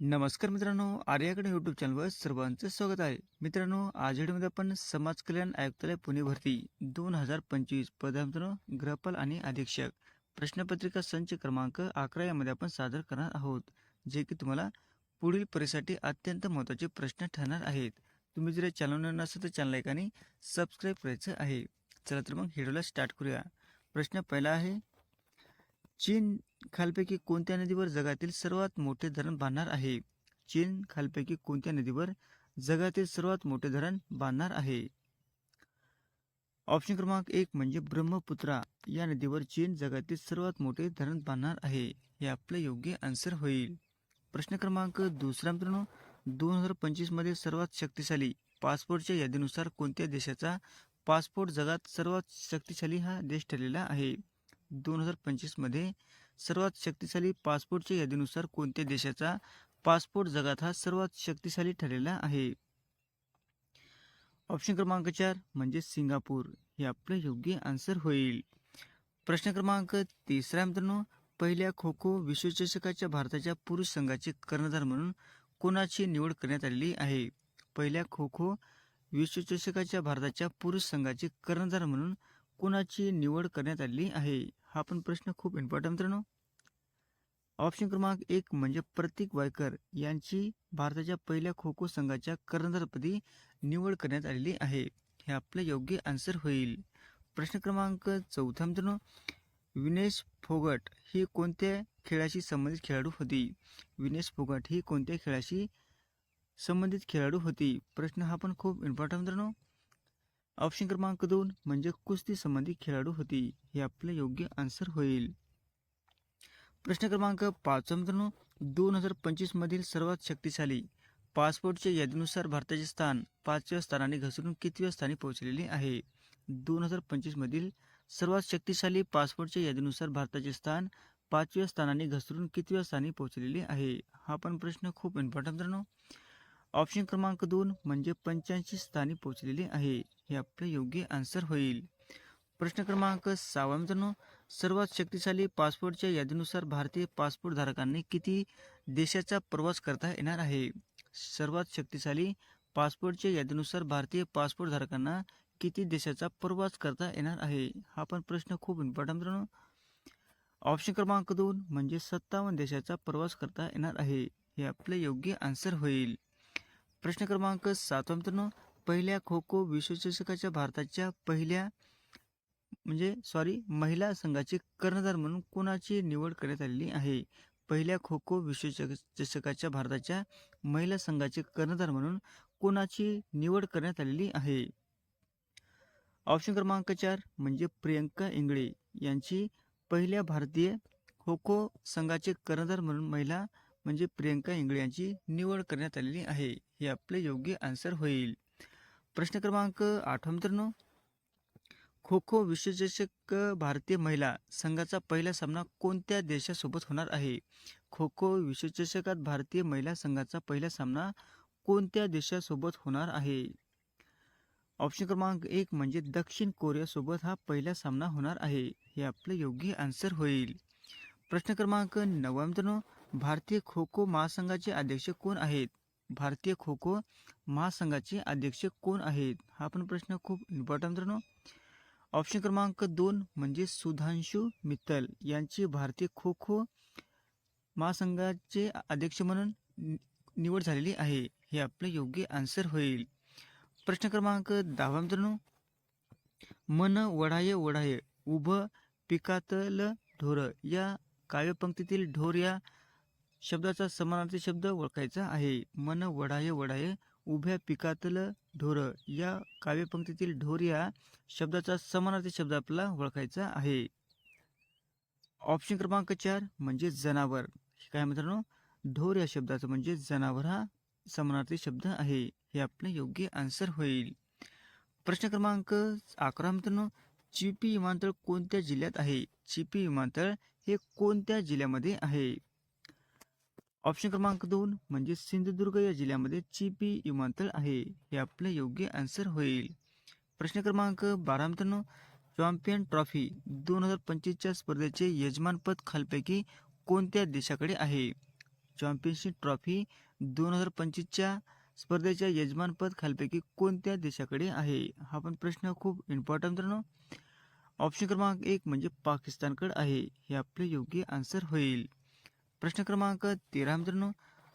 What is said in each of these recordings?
नमस्कार मित्रांनो आर्याकडे यूट्यूब चॅनलवर सर्वांचं स्वागत आहे. मित्रांनो आज व्हिडिओमध्ये आपण समाज कल्याण आयुक्तालय पुणे भरती दोन हजार पंचवीस पदार्थ ग्रहपाल आणि अधीक्षक. प्रश्नपत्रिका संच क्रमांक अकरा यामध्ये आपण सादर करणार आहोत जे की तुम्हाला पुढील परीक्षेसाठी अत्यंत महत्त्वाचे प्रश्न ठरणार आहेत. तुम्ही जर चॅनल नसेल तर चॅनल एकाने सबस्क्राईब करायचं आहे. चला तर मग व्हिडिओला स्टार्ट करूया. प्रश्न पहिला आहे चीन खालपैकी कोणत्या नदीवर जगातील सर्वात मोठे धरण बांधणार आहे? चीन खालपैकी कोणत्या नदीवर जगातील सर्वात मोठे धरण बांधणार आहे? ऑप्शन क्रमांक एक म्हणजे ब्रह्मपुत्रा. या नदीवर चीन जगातील सर्वात मोठे धरण बांधणार आहे हे आपलं योग्य आन्सर होईल. प्रश्न क्रमांक दुसरा मित्रांनो दोन हजार पंचवीसमध्ये सर्वात शक्तिशाली पासपोर्टच्या यादीनुसार कोणत्या देशाचा पासपोर्ट जगात सर्वात शक्तिशाली हा देश ठरलेला आहे? दोन हजार पंचवीसमध्ये सर्वात शक्तिशाली पासपोर्टच्या यादीनुसार कोणत्या देशाचा पासपोर्ट जगात हा सर्वात शक्तिशाली ठरलेला आहे? ऑप्शन क्रमांक चार म्हणजे सिंगापूर. हे आपलं योग्य आन्सर होईल. प्रश्न क्रमांक तिसरा मित्रांनो पहिल्या खो खो विश्वचषकाच्या भारताच्या पुरुष संघाचे कर्णधार म्हणून कोणाची निवड करण्यात आलेली आहे? पहिल्या खो खो विश्वचषकाच्या भारताच्या पुरुष संघाचे कर्णधार म्हणून कोणाची निवड करण्यात आलेली आहे? हा पण प्रश्न खूप इम्पॉर्टंट मित्रांनो. ऑप्शन क्रमांक एक म्हणजे प्रतीक वायकर यांची भारताच्या पहिल्या खो खो संघाच्या कर्णधारपदी निवड करण्यात आलेली आहे. हे आपलं योग्य आन्सर होईल. प्रश्न क्रमांक चौथा मित्रांनो. विनेश फोगट ही कोणत्या खेळाशी संबंधित खेळाडू होती? विनेश फोगट ही कोणत्या खेळाशी संबंधित खेळाडू होती? प्रश्न हा पण खूप इम्पॉर्टंट मित्रांनो. ऑप्शन क्रमांक दोन म्हणजे कुस्ती संबंधी खेळाडू होती. हे आपलं योग्य आन्सर होईल. प्रश्न क्रमांक पाच मित्रांनो दोन हजार पंचवीस मधील सर्वात शक्तिशाली पासपोर्टच्या यादीनुसार भारताचे स्थान पाचव्या स्थानाने घसरून कितव्या स्थानी पोहोचलेले आहे? दोन हजार पंचवीस मधील सर्वात शक्तिशाली पासपोर्टच्या यादीनुसार भारताचे स्थान पाचव्या स्थानाने घसरून कितव्या स्थानी पोहोचलेले आहे? हा पण प्रश्न खूप इम्पॉर्टंट मित्रांनो. ऑप्शन क्रमांक दोन म्हणजे पंच्याऐंशी स्थानी पोहोचलेले आहे. हे आपलं योग्य आन्सर होईल. प्रश्न क्रमांक सहावा मित्रांनो सर्वात शक्तिशाली पासपोर्टच्या यादीनुसार भारतीय पासपोर्ट धारकांनी किती देशाचा प्रवास करता येणार आहे? सर्वात शक्तिशाली पासपोर्टच्या यादीनुसार भारतीय पासपोर्ट धारकांना किती देशाचा प्रवास करता येणार आहे? हा पण प्रश्न खूप इम्पॉर्टंट मित्रांनो. ऑप्शन क्रमांक दोन म्हणजे सत्तावन्न देशाचा प्रवास करता येणार आहे. हे आपले योग्य आन्सर होईल. प्रश्न क्रमांक सातवा मित्रांनो पहिल्या खो खो विश्वचषकाच्या भारताच्या पहिल्या म्हणजे सॉरी महिला संघाचे कर्णधार म्हणून कोणाची निवड करण्यात आलेली आहे? पहिल्या खो खो विश्वचषकाच्या भारताच्या महिला संघाचे कर्णधार म्हणून कोणाची निवड करण्यात आलेली आहे? ऑप्शन क्रमांक चार म्हणजे प्रियंका इंगळे यांची पहिल्या भारतीय खो खो संघाचे कर्णधार म्हणून महिला म्हणजे प्रियंका इंगळे यांची निवड करण्यात आलेली आहे. हे आपले योग्य आन्सर होईल. प्रश्न क्रमांक आठवा मित्रांनो. खो खो विश्वचषक भारतीय महिला संघाचा पहिला सामना कोणत्या देशासोबत होणार आहे? खो खो विश्वचषकात भारतीय महिला संघाचा पहिला सामना कोणत्या देशासोबत होणार आहे? ऑप्शन क्रमांक एक म्हणजे दक्षिण कोरियासोबत हा पहिला सामना होणार आहे. हे आपलं योग्य आन्सर होईल. प्रश्न क्रमांक नववा मित्रांनो. भारतीय खो खो महासंघाचे अध्यक्ष कोण आहेत? भारतीय खो खो महासंघाचे अध्यक्ष कोण आहेत? हा पण प्रश्न खूप इम्पॉर्टंट मित्रांनो. ऑप्शन क्रमांक दोन म्हणजे सुधांशु मित्तल यांची भारतीय खो खो महासंघाचे अध्यक्ष म्हणून नि- निवड झालेली आहे. हे आपलं योग्य आन्सर होईल. प्रश्न क्रमांक दहावा मित्रांनो. मन वढाय वढाय उभं पिकातल ढोर या काव्यपंक्तीतील ढोर या शब्दाचा समानार्थी शब्द ओळखायचा आहे. मन वढाय वढाय उभ्या पिकातल ढोर. या काव्यपंक्तीतील ढोर या शब्दाचा समानार्थी शब्द आपला ओळखायचा आहे. ऑप्शन क्रमांक चार म्हणजे जनावर. काय मित्रांनो? ढोर या शब्दाचं म्हणजे जनावर हा समानार्थी शब्द आहे. हे आपले योग्य आन्सर होईल. प्रश्न क्रमांक अकरा मित्रांनो. चिपी विमानतळ कोणत्या जिल्ह्यात आहे? चिपी विमानतळ हे कोणत्या जिल्ह्यामध्ये आहे? ऑप्शन क्रमांक दोन म्हणजे सिंधुदुर्ग या जिल्ह्यामध्ये चिपी विमानतळ आहे. हे आपले योग्य आन्सर होईल. प्रश्न क्रमांक बारा मित्रांनो चॅम्पियन ट्रॉफी दोन हजार पंचवीसच्या स्पर्धेचे यजमानपद खालपैकी कोणत्या देशाकडे आहे? चॅम्पियनशिप ट्रॉफी दोन हजार पंचवीसच्या स्पर्धेच्या यजमानपद खालपैकी कोणत्या देशाकडे आहे? हा पण प्रश्न खूप इम्पॉर्टंट मित्रांनो. ऑप्शन क्रमांक एक म्हणजे पाकिस्तानकडे आहे. हे आपले योग्य आन्सर होईल. प्रश्न क्रमांक तेरा मित्रांनो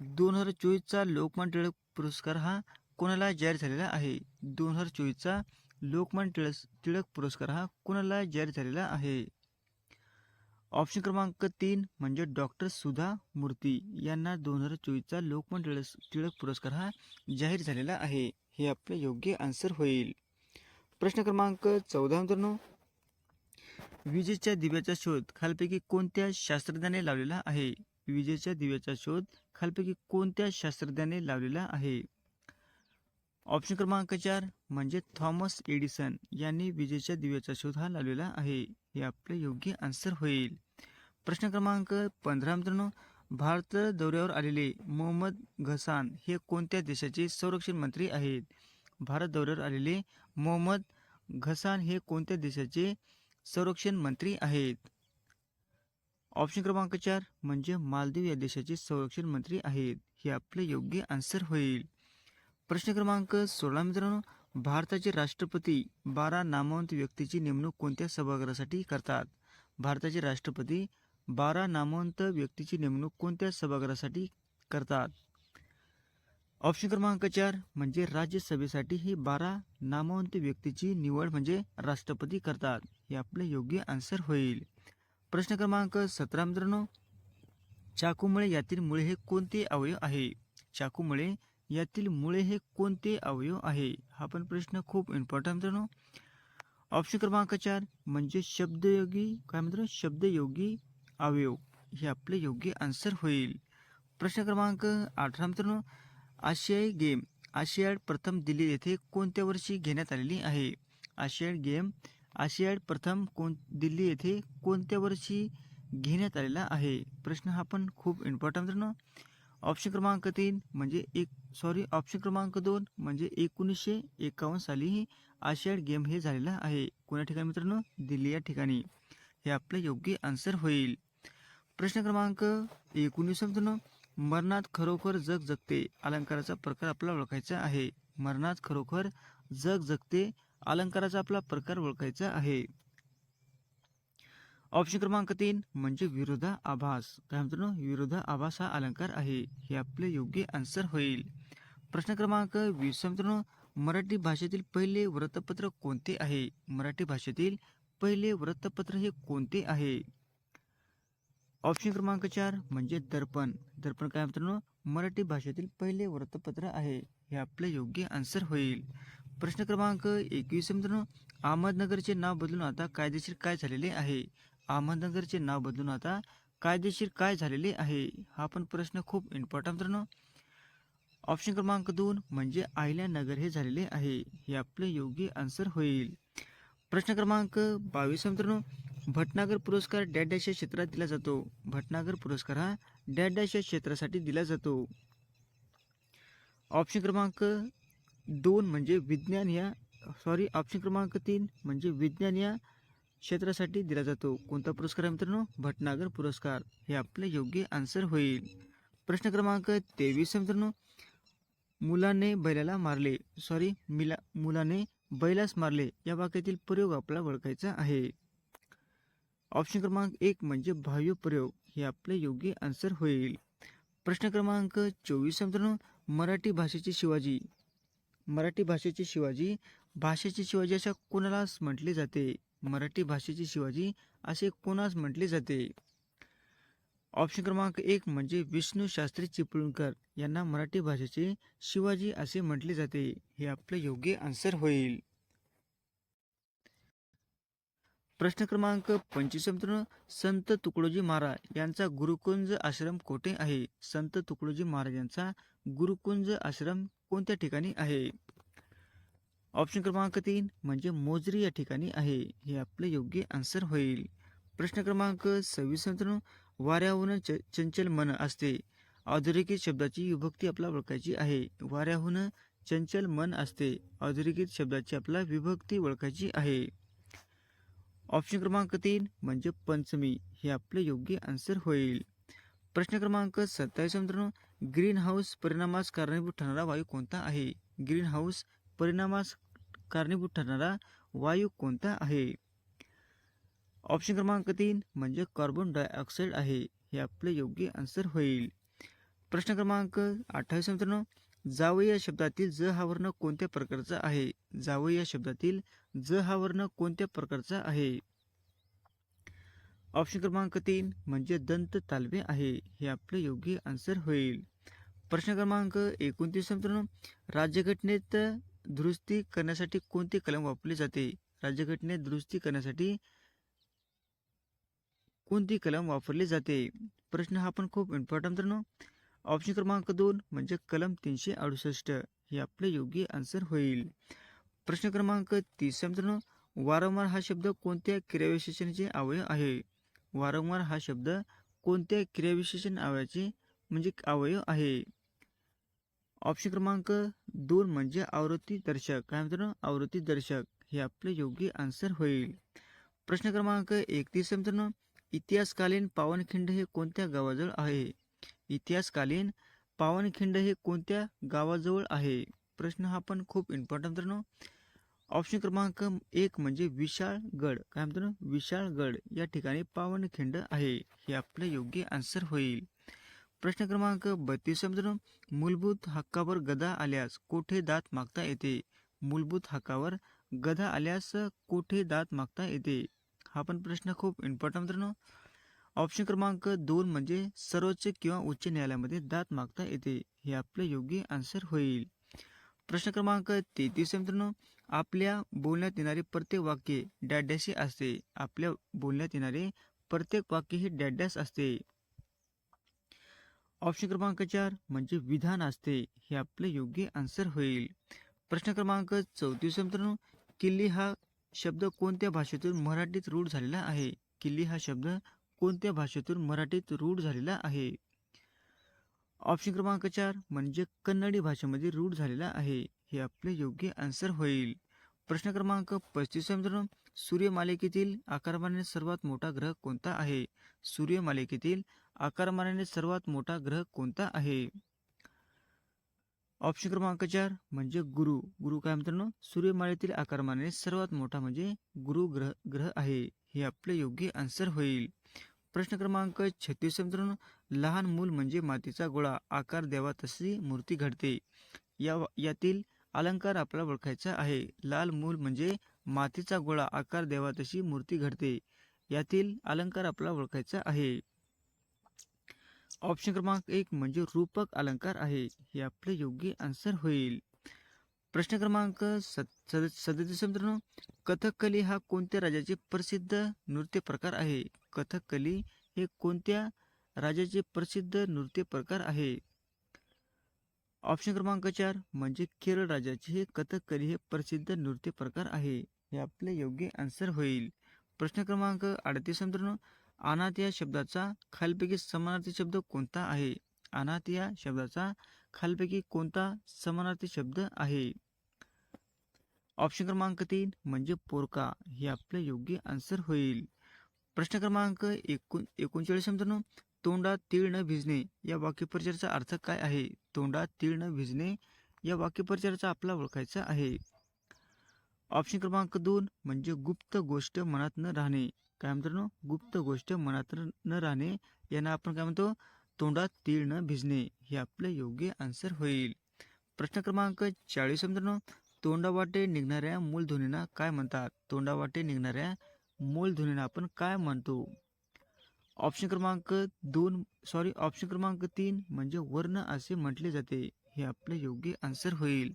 दोन हजार चोवीसचा लोकमान्य टिळक पुरस्कार हा कोणाला जाहीर झालेला आहे? दोन हजार चोवीसचा लोकमान्य टिळक टिळक पुरस्कार हा कोणाला जाहीर झालेला आहे? ऑप्शन क्रमांक तीन म्हणजे डॉक्टर सुधा मूर्ती यांना दोन हजार चोवीसचा लोकमान टिळक टिळक पुरस्कार हा जाहीर झालेला आहे. हे आपले योग्य आन्सर होईल. प्रश्न क्रमांक चौदा मित्रांनो विजेच्या दिव्याचा शोध खालपैकी कोणत्या शास्त्रज्ञाने लावलेला आहे? विजेच्या दिव्याचा शोध खालपैकी कोणत्या शास्त्रज्ञाने लावलेला आहे? ऑप्शन क्रमांक चार म्हणजे थॉमस एडिसन यांनी विजेच्या दिव्याचा शोध हा लावलेला आहे. हे आपले योग्य आन्सर होईल. प्रश्न क्रमांक पंधरा मित्रांनो भारत दौऱ्यावर आलेले मोहम्मद घसान हे कोणत्या देशाचे संरक्षण मंत्री आहेत? भारत दौऱ्यावर आलेले मोहम्मद घसान हे कोणत्या देशाचे संरक्षण मंत्री आहेत. ऑप्शन क्रमांक चार म्हणजे मालदीव या देशाचे संरक्षण मंत्री आहेत. हे आपले योग्य आन्सर होईल. प्रश्न क्रमांक सोळा मित्रांनो भारताचे राष्ट्रपती बारा नामवंत व्यक्तीची नेमणूक कोणत्या सभागृहासाठी करतात? भारताचे राष्ट्रपती बारा नामवंत व्यक्तीची नेमणूक कोणत्या सभागृहासाठी करतात? ऑप्शन क्रमांक चार म्हणजे राज्यसभेसाठी ही बारा नामवंत व्यक्तीची निवड म्हणजे राष्ट्रपती करतात. हे आपले योग्य आन्सर होईल. प्रश्न क्रमांक सतरा मित्रांनो चाकूमुळे यातील मुळे हे कोणते अवयव आहे? चाकूमुळे यातील मुळे हे कोणते अवयव आहे? हा पण प्रश्न खूप इम्पॉर्टंट मित्रांनो. ऑप्शन क्रमांक चार म्हणजे शब्दयोगी काय मित्रांनो? शब्दयोगी अवयव. हे आपले योग्य आन्सर होईल. प्रश्न क्रमांक अठरा मित्रांनो आशियाई गेम आशियाड प्रथम दिल्ली येथे कोणत्या वर्षी घेण्यात आलेली आहे? आशियाड गेम आशियाड प्रथम कोण दिल्ली येथे कोणत्या वर्षी घेण्यात आलेला आहे? प्रश्न हा पण खूप इम्पॉर्टंट मित्रांनो. ऑप्शन क्रमांक तीन म्हणजे एक सॉरी ऑप्शन क्रमांक दोन म्हणजे एकोणीसशे एकावन्न साली ही आशियाड गेम हे झालेला आहे. कोण्या ठिकाणी मित्रांनो? दिल्ली या ठिकाणी. हे आपलं योग्य आन्सर होईल. प्रश्न क्रमांक एकोणीस मित्रांनो. मरणात खरोखर जग जगते अलंकाराचा प्रकार आपल्याला ओळखायचा आहे. मरणात खरोखर जग जगते अलंकाराचा आपला प्रकार ओळखायचा आहे. ऑप्शन क्रमांक तीन म्हणजे विरोधा आभास. काय म्हणतो विरोधा आभास हा अलंकार आहे. हे आपले योग्य आन्सर होईल. प्रश्न क्रमांक वीस. मित्रांनो मराठी भाषेतील पहिले वृत्तपत्र कोणते आहे? मराठी भाषेतील पहिले वृत्तपत्र हे कोणते आहे? ऑप्शन क्रमांक चार म्हणजे दर्पण. दर्पण काय मित्रांनो? मराठी भाषेतील पहिले वृत्तपत्र आहे. हे आपले योग्य आन्सर होईल. प्रश्न क्रमांक एकवीस मित्रांनो. अहमदनगरचे नाव बदलून आता कायदेशीर काय झालेले आहे? अहमदनगरचे नाव बदलून आता कायदेशीर काय झालेले आहे? हा पण प्रश्न खूप इम्पॉर्टंट मित्रांनो. ऑप्शन क्रमांक दोन म्हणजे अहिल्यानगर हे झालेले आहे. हे आपले योग्य आन्सर होईल. प्रश्न क्रमांक बावीस मित्रांनो. भटनागर पुरस्कार डॅड डॅश या क्षेत्रात दिला जातो. भटनागर पुरस्कार हा डॅड डॅश या क्षेत्रासाठी दिला जातो. ऑप्शन क्रमांक दोन म्हणजे विज्ञान या सॉरी ऑप्शन क्रमांक तीन म्हणजे विज्ञान या क्षेत्रासाठी दिला जातो. कोणता पुरस्कार आहे मित्रांनो? भटनागर पुरस्कार. हे आपले योग्य आन्सर होईल. प्रश्न क्रमांक तेवीस मित्रांनो. मुलाने बैलाला मारले. सॉरी मिला मुलाने बैलास मारले. या वाक्यातील प्रयोग आपला ओळखायचा आहे. ऑप्शन क्रमांक एक म्हणजे बाह्य प्रयोग हे आपले योग्य आन्सर होईल. प्रश्न क्रमांक चोवीस मित्रांनो. मराठी भाषेचे शिवाजी. मराठी भाषेचे शिवाजी भाषेचे शिवाजी अशा कोणालाच म्हटले जाते? मराठी भाषेचे शिवाजी असे कोणास म्हटले जाते? ऑप्शन क्रमांक एक म्हणजे विष्णू शास्त्री चिपळूणकर यांना मराठी भाषेचे शिवाजी असे म्हटले जाते. हे आपले योग्य आन्सर होईल. प्रश्न क्रमांक पंचवीस मित्रांनो संत तुकडोजी महाराज यांचा गुरुकुंज आश्रम कोठे आहे? संत तुकडोजी महाराज यांचा गुरुकुंज आश्रम कोणत्या ठिकाणी आहे? ऑप्शन क्रमांक तीन म्हणजे मोजरी या ठिकाणी आहे. हे आपले योग्य आन्सर होईल. प्रश्न क्रमांक सव्वीस मित्रांनो वाऱ्याहून च चंचल मन असते. अधोरेखित शब्दाची विभक्ती आपला ओळखायची आहे. वाऱ्याहून चंचल मन असते. अधोरेखित शब्दाची आपला विभक्ती ओळखायची आहे. ऑप्शन क्रमांक तीन म्हणजे पंचमी हे आपले योग्य आन्सर होईल. प्रश्न क्रमांक सत्तावीस मित्रांनो. ग्रीन हाऊस परिणामास कारणीभूत ठरणारा वायू कोणता आहे? ग्रीन हाऊस परिणामास कारणीभूत ठरणारा वायू कोणता आहे? ऑप्शन क्रमांक तीन म्हणजे कार्बन डायऑक्साईड आहे. हे आपले योग्य आन्सर होईल. प्रश्न क्रमांक अठ्ठावीस मित्रांनो. जावई या शब्दातील ज हा वर्ण कोणत्या प्रकारचा आहे? जावं या शब्दातील ज हा वर्ण कोणत्या प्रकारचा आहे? ऑप्शन क्रमांक तीन म्हणजे दंत तालवे आहे. हे आपले योग्य आन्सर होईल. प्रश्न क्रमांक एकोणतीस मित्रांनो राज्यघटनेत दुरुस्ती करण्यासाठी कोणते कलम वापरले जाते? राज्यघटनेत दुरुस्ती करण्यासाठी कोणती कलम वापरली जाते? प्रश्न हा पण खूप इम्पॉर्टंट मित्रांनो. ऑप्शन क्रमांक दोन म्हणजे कलम तीनशे अडुसष्ट. हे आपले योग्य आन्सर होईल. प्रश्न क्रमांक तीस. मित्रांनो वारंवार हा शब्द कोणत्या क्रियाविशेषणाचे अवयव आहे? वारंवार हा शब्द कोणत्या क्रियाविशेषण अवयवाचे म्हणजे अवयव आहे? ऑप्शन क्रमांक दोन म्हणजे आवृत्ती दर्शक. काय मित्रांनो आवृत्ती दर्शक. हे आपले योग्य आन्सर होईल. प्रश्न क्रमांक एकतीस. मित्रांनो इतिहासकालीन पावनखिंड हे कोणत्या गावाजवळ आहे? इतिहासकालीन पावनखिंड हे कोणत्या गावाजवळ आहे? प्रश्न हा पण खूप इम्पॉर्टंट मित्रांनो. ऑप्शन क्रमांक एक म्हणजे विशाळगड काय म्हणतो विशाळगड या ठिकाणी पावनखिंड आहे. हे आपले योग्य आन्सर होईल. प्रश्न क्रमांक बत्तीस मित्रांनो. मूलभूत हक्कावर गदा आल्यास कोठे दात मागता येते? मूलभूत हक्कावर गदा आल्यास कोठे दात मागता येते? हा पण प्रश्न खूप इम्पॉर्टंट मित्रांनो. ऑप्शन क्रमांक दोन म्हणजे सर्वोच्च किंवा उच्च न्यायालयामध्ये दात मागता येते. हे आपले योग्य आन्सर होईल. प्रश्न क्रमांक तेहतीस मित्रांनो. आपल्या बोलण्यात येणारे प्रत्येक वाक्य डॅडॅशी असते. आपल्या बोलण्यात येणारे प्रत्येक वाक्य हे डॅडॅस असते. ऑप्शन क्रमांक चार म्हणजे विधान असते. हे आपले योग्य आन्सर होईल. प्रश्न क्रमांक चौतीस मित्रांनो. किल्ली हा शब्द कोणत्या भाषेतून मराठीत रूढ झालेला आहे? किल्ली हा शब्द कोणत्या भाषेतून मराठीत रूढ झालेला आहे? ऑप्शन क्रमांक चार म्हणजे कन्नडी भाषेमध्ये रूढ झालेला आहे. हे आपले योग्य आन्सर होईल. प्रश्न क्रमांक पस्तीस सूर्यमालिकेतील आकारमानाने सर्वात मोठा ग्रह कोणता आहे? सूर्यमालिकेतील आकारमानाने सर्वात मोठा ग्रह कोणता आहे? ऑप्शन क्रमांक चार म्हणजे गुरु. गुरु काय मित्रांनो? सूर्यमालेतील आकारमानाने सर्वात मोठा म्हणजे गुरु ग्रह ग्रह आहे. हे आपले योग्य आन्सर होईल. प्रश्न क्रमांक छत्तीस मित्रांनो लहान मूल म्हणजे मातीचा गोळा आकार द्यावा तशी मूर्ती घडते. या यातील अलंकार आपल्याला ओळखायचा आहे. लाल मूल म्हणजे मातीचा गोळा आकार द्यावा तशी मूर्ती घडते. यातील अलंकार आपल्याला ओळखायचा आहे. ऑप्शन क्रमांक एक म्हणजे रूपक अलंकार आहे. हे आपले योग्य आन्सर होईल. प्रश्न क्रमांक सदतीस मित्रांनो कथकली हा कोणत्या राज्याचे प्रसिद्ध नृत्य प्रकार आहे? कथकली हे कोणत्या राज्याचे प्रसिद्ध नृत्य प्रकार आहे? ऑप्शन क्रमांक चार म्हणजे केरळ राज्याचे हे कथकली हे प्रसिद्ध नृत्य प्रकार आहे. हे आपले योग्य आन्सर होईल. प्रश्न क्रमांक अडतीस मित्रांनो अनाथ या शब्दाचा खालपैकी समानार्थी शब्द कोणता आहे? अनाथ या शब्दाचा खालपैकी कोणता समानार्थी शब्द आहे? ऑप्शन क्रमांक तीन म्हणजे पोरका. हे आपले योग्य आन्सर होईल. प्रश्न क्रमांक एकोण एकोणचाळीस मित्रांनो तोंडात तीळ न भिजणे या वाक्यपरिचयाचा अर्थ काय आहे? तोंडात तीळ न भिजणे या वाक्यपरिचयाचा आपला ओळखायचा आहे. ऑप्शन क्रमांक दोन म्हणजे गुप्त गोष्ट मनात न राहणे. काय मित्रांनो? गुप्त गोष्ट मनात न राहणे. यांना आपण काय म्हणतो? तोंडात तीळ न भिजणे. हे आपले योग्य आन्सर होईल. प्रश्न क्रमांक चाळीस मित्रांनो. तोंडावाटे निघणाऱ्या मूलध्वनींना काय म्हणतात? तोंडावाटे निघणाऱ्या मूलध्वनींना आपण काय म्हणतो? ऑप्शन क्रमांक दोन सॉरी ऑप्शन क्रमांक तीन म्हणजे वर्ण असे म्हटले जाते. हे आपले योग्य आन्सर होईल.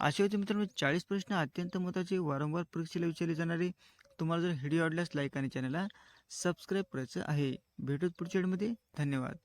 असे होते मित्रांनो चाळीस प्रश्न अत्यंत महत्त्वाचे. वारंवार परीक्षेला विचारले जाणारे. तुम्हाला जर व्हिडिओ आवडल्यास लाईक आणि चॅनलला सबस्क्राईब करायचं आहे. भेटूत पुढच्या वेळेमध्ये धन्यवाद.